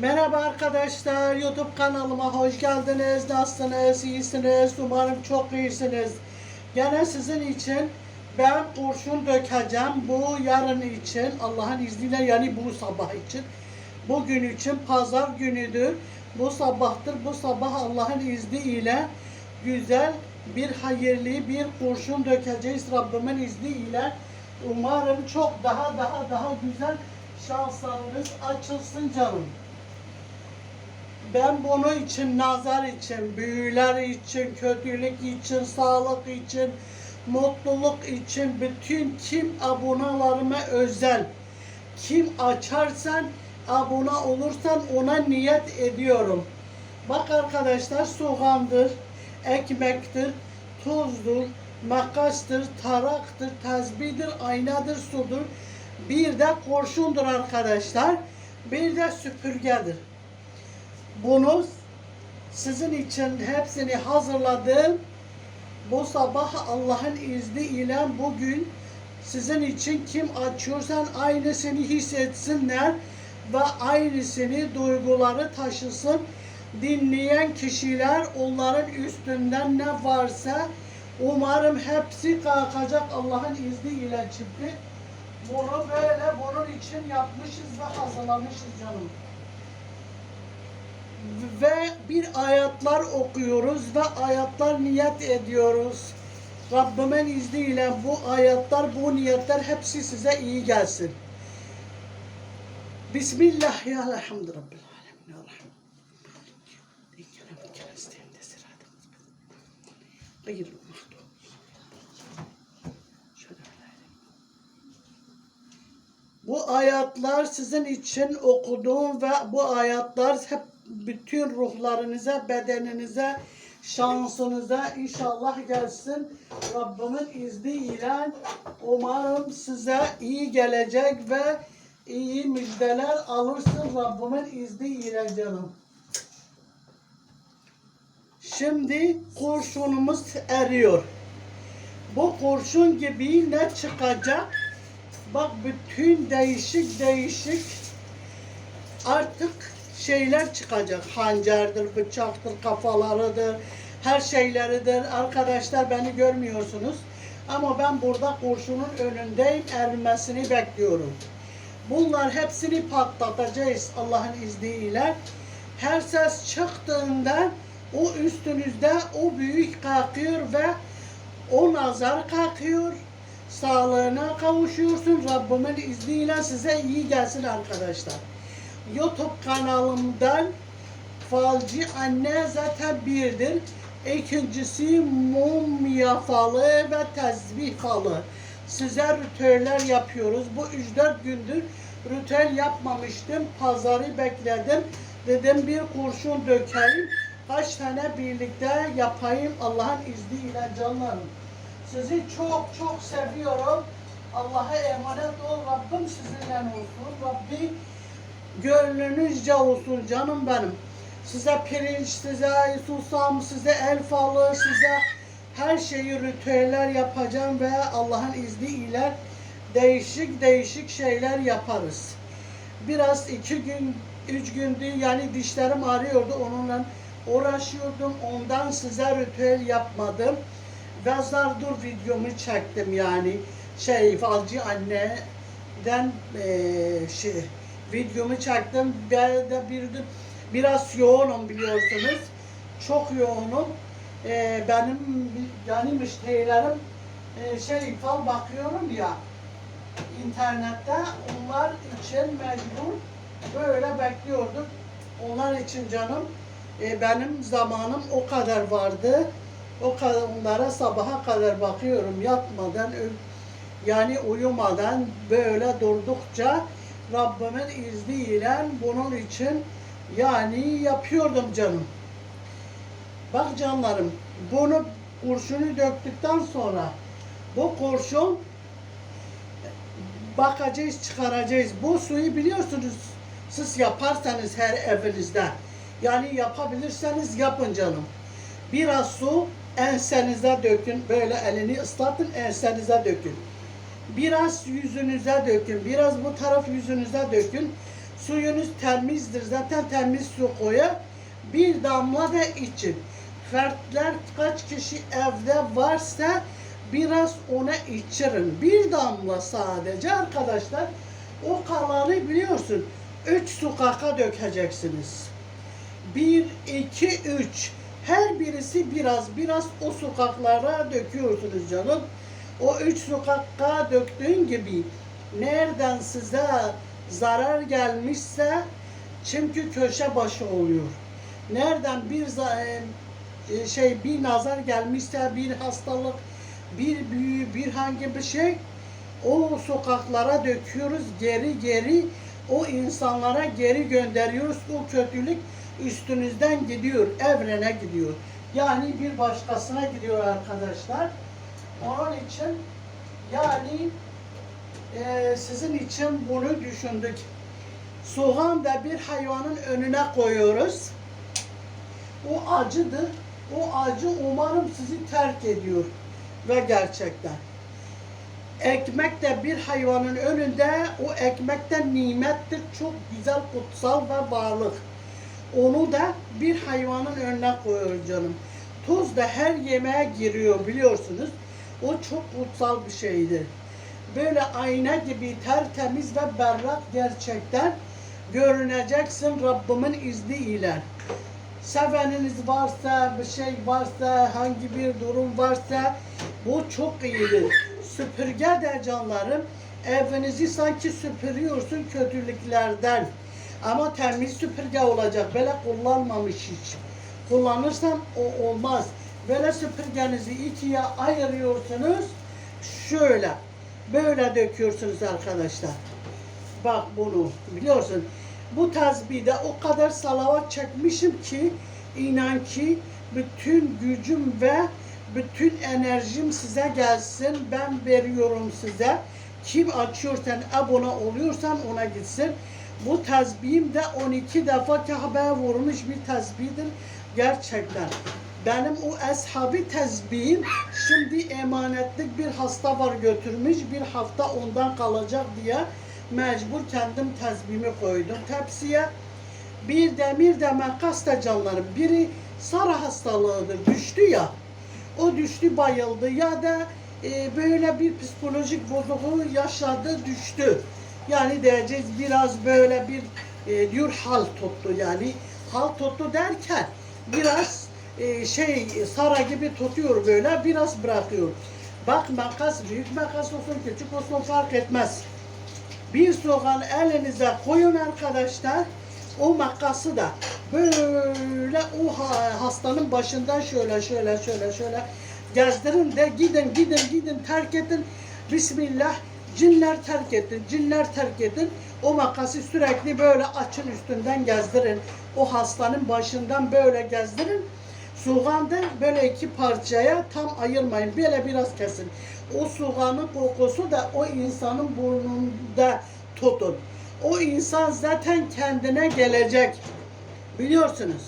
Merhaba arkadaşlar, YouTube kanalıma hoş geldiniz. Nasılsınız, iyisiniz? Umarım çok iyisiniz. Gene sizin için ben kurşun dökeceğim. Bu yarın için, Allah'ın izniyle yani bu sabah için. Bugün için pazar günüdür. Bu sabahtır. Bu sabah Allah'ın izniyle güzel bir hayırlı bir kurşun dökeceğiz Rabbimin izniyle. Umarım çok daha daha daha güzel şanslarınız açılsın canım. Ben bunu için, nazar için, büyüler için, kötülük için, sağlık için, mutluluk için, bütün kim abonalarıma özel, kim açarsan, abone olursan ona niyet ediyorum. Bak arkadaşlar soğandır, ekmektir, tuzdur, makastır, taraktır, tezbihdir, aynadır, sudur. Bir de kurşundur arkadaşlar. Bir de süpürgedir. Bunu sizin için hepsini hazırladım. Bu sabah Allah'ın izniyle bugün sizin için kim açıyorsan aynısını hissetsinler ve aynısını duyguları taşısın. Dinleyen kişiler onların üstünden ne varsa umarım hepsi kalkacak Allah'ın izniyle çıktı. Bunu böyle bunun için yapmışız ve hazırlamışız canım ve bir ayetler okuyoruz ve ayetler niyet ediyoruz. Rabbimin izniyle bu ayetler, bu niyetler hepsi size iyi gelsin. Bismillah ya elhamdü rabbil alemin. Şöyle bu ayetler sizin için okuduğum ve bu ayetler hep bütün ruhlarınıza, bedeninize, şansınıza inşallah gelsin. Rabbimin izniyle umarım size iyi gelecek ve iyi müjdeler alırsın Rabbimin izniyle canım. Şimdi kurşunumuz eriyor. Bu kurşun gibi ne çıkacak? Bak bütün değişik değişik artık şeyler çıkacak. Hancerdir, bıçaktır, kafalarıdır, her şeyleridir. Arkadaşlar beni görmüyorsunuz. Ama ben burada kurşunun önündeyim, erimesini bekliyorum. Bunlar hepsini patlatacağız Allah'ın izniyle. Her ses çıktığında o üstünüzde o büyük kalkıyor ve o nazar kalkıyor. Sağlığına kavuşuyorsun. Rabbimin izniyle size iyi gelsin arkadaşlar. YouTube kanalımdan falcı anne zaten birdir. İkincisi mumya falı ve tezbih falı. Size ritüeller yapıyoruz. Bu 3-4 gündür ritüel yapmamıştım. Pazarı bekledim. Dedim bir kurşun dökeyim. Kaç tane birlikte yapayım Allah'ın izniyle canlarım. Sizi çok çok seviyorum. Allah'a emanet ol. Rabbim sizinle olsun. Rabbim gönlünüzce olsun canım benim. Size pirinç, size susam, size el falı, size her şeyi ritüeller yapacağım ve Allah'ın izniyle değişik değişik şeyler yaparız. Biraz iki gün, üç gündü yani dişlerim ağrıyordu onunla uğraşıyordum. Ondan size ritüel yapmadım. Ve zardur videomu çektim yani şey falcı anneden eee şey videomu çektim. Ben de bir biraz yoğunum biliyorsunuz. Çok yoğunum. Ee, benim yani müşterilerim e, şey fal bakıyorum ya internette onlar için mecbur böyle bekliyorduk. Onlar için canım e, benim zamanım o kadar vardı. O kadar onlara sabaha kadar bakıyorum yatmadan yani uyumadan böyle durdukça Rabbimin izniyle bunun için yani yapıyordum canım. Bak canlarım bunu kurşunu döktükten sonra bu kurşun bakacağız çıkaracağız. Bu suyu biliyorsunuz siz yaparsanız her evinizde yani yapabilirseniz yapın canım. Biraz su ensenize dökün. Böyle elini ıslatın ensenize dökün. Biraz yüzünüze dökün. Biraz bu taraf yüzünüze dökün. Suyunuz temizdir. Zaten temiz su koyun. Bir damla da için. Fertler kaç kişi evde varsa biraz ona içirin. Bir damla sadece arkadaşlar. O kalanı biliyorsun. Üç sokaka dökeceksiniz. Bir, iki, üç. Her birisi biraz biraz o sokaklara döküyorsunuz canım. O üç sokaka döktüğün gibi nereden size zarar gelmişse çünkü köşe başı oluyor. Nereden bir e, e, şey bir nazar gelmişse bir hastalık, bir büyü, bir hangi bir şey o sokaklara döküyoruz geri geri o insanlara geri gönderiyoruz. O kötülük üstünüzden gidiyor, evrene gidiyor. Yani bir başkasına gidiyor arkadaşlar. Onun için yani e, sizin için bunu düşündük. Soğan da bir hayvanın önüne koyuyoruz. O acıdır. O acı umarım sizi terk ediyor. Ve gerçekten. Ekmek de bir hayvanın önünde, o ekmekten nimettir. Çok güzel, kutsal ve varlık. Onu da bir hayvanın önüne koyuyoruz canım. Tuz da her yemeğe giriyor biliyorsunuz. O çok kutsal bir şeydir. Böyle ayna gibi tertemiz ve berrak gerçekten görüneceksin Rabbimin izniyle. Seveniniz varsa, bir şey varsa, hangi bir durum varsa bu çok iyidir. Süpürge de canlarım evinizi sanki süpürüyorsun kötülüklerden. Ama temiz süpürge olacak. Böyle kullanmamış hiç. Kullanırsan o olmaz. Böyle süpürgenizi ikiye ayırıyorsunuz. Şöyle. Böyle döküyorsunuz arkadaşlar. Bak bunu biliyorsun. Bu tasbihde o kadar salavat çekmişim ki inan ki bütün gücüm ve bütün enerjim size gelsin. Ben veriyorum size. Kim açıyorsan, abone oluyorsan ona gitsin. Bu tasbihim de 12 defa Kabe'ye vurmuş bir tasbihdir. Gerçekten. Benim o eshabi tesbihim şimdi emanetlik bir hasta var götürmüş. Bir hafta ondan kalacak diye mecbur kendim tesbihimi koydum tepsiye. Bir demir de makas da canlarım. Biri sarı hastalığıdır. Düştü ya. O düştü bayıldı ya da e, böyle bir psikolojik bozukluğu yaşadı düştü. Yani diyeceğiz biraz böyle bir e, diyor hal tuttu yani. Hal tuttu derken biraz e, şey sara gibi tutuyor böyle biraz bırakıyor. Bak makas büyük makas olsun küçük olsun fark etmez. Bir soğan elinize koyun arkadaşlar. O makası da böyle o ha- hastanın başından şöyle şöyle şöyle şöyle gezdirin de gidin gidin gidin terk edin. Bismillah cinler terk edin, cinler terk edin. O makası sürekli böyle açın üstünden gezdirin. O hastanın başından böyle gezdirin. Soğanı böyle iki parçaya tam ayırmayın. Böyle biraz kesin. O soğanın kokusu da o insanın burnunda tutun. O insan zaten kendine gelecek. Biliyorsunuz.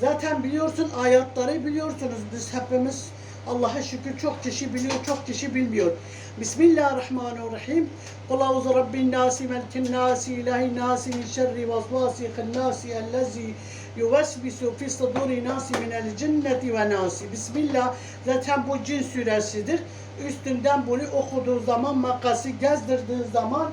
Zaten biliyorsun ayatları biliyorsunuz. Biz hepimiz Allah'a şükür çok kişi biliyor, çok kişi bilmiyor. Bismillahirrahmanirrahim. Kul auzu rabbin nasi, melikin nasi, ilahin nasi, min şerri vasvasikin nasi, ellezi yuvesvisu fi suduri nasi minel cinneti ve nasi. Bismillah. Zaten bu cin suresidir. Üstünden bunu okuduğu zaman, makası gezdirdiği zaman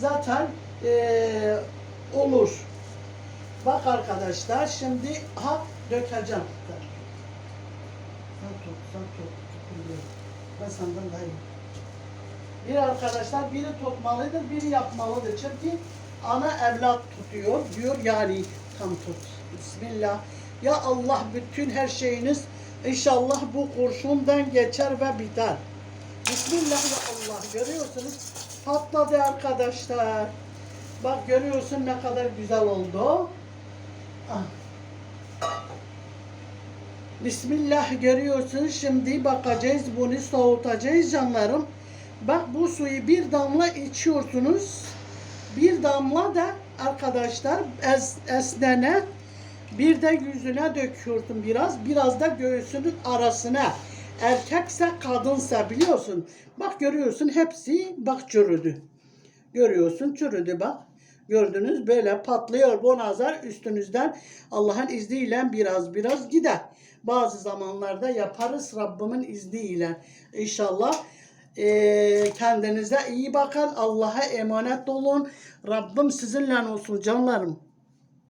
zaten eee, olur. Bak arkadaşlar şimdi ha dökeceğim. Sen tut. Ben senden daha. Bir arkadaşlar biri tutmalıdır, biri yapmalıdır. Çünkü ana evlat tutuyor diyor yani tam tut. Bismillah. Ya Allah bütün her şeyiniz inşallah bu kurşundan geçer ve biter. Bismillah ya Allah. Görüyorsunuz patladı arkadaşlar. Bak görüyorsun ne kadar güzel oldu. Ah. Bismillah görüyorsunuz. Şimdi bakacağız bunu soğutacağız canlarım. Bak bu suyu bir damla içiyorsunuz. Bir damla da arkadaşlar es, esnene bir de yüzüne döküyorsun biraz. Biraz da göğsünün arasına. Erkekse kadınsa biliyorsun. Bak görüyorsun hepsi bak çürüdü. Görüyorsun çürüdü bak. Gördünüz böyle patlıyor bu nazar üstünüzden Allah'ın izniyle biraz biraz gider. Bazı zamanlarda yaparız Rabbimin izniyle. İnşallah eee, kendinize iyi bakın. Allah'a emanet olun. Rabbim sizinle olsun canlarım.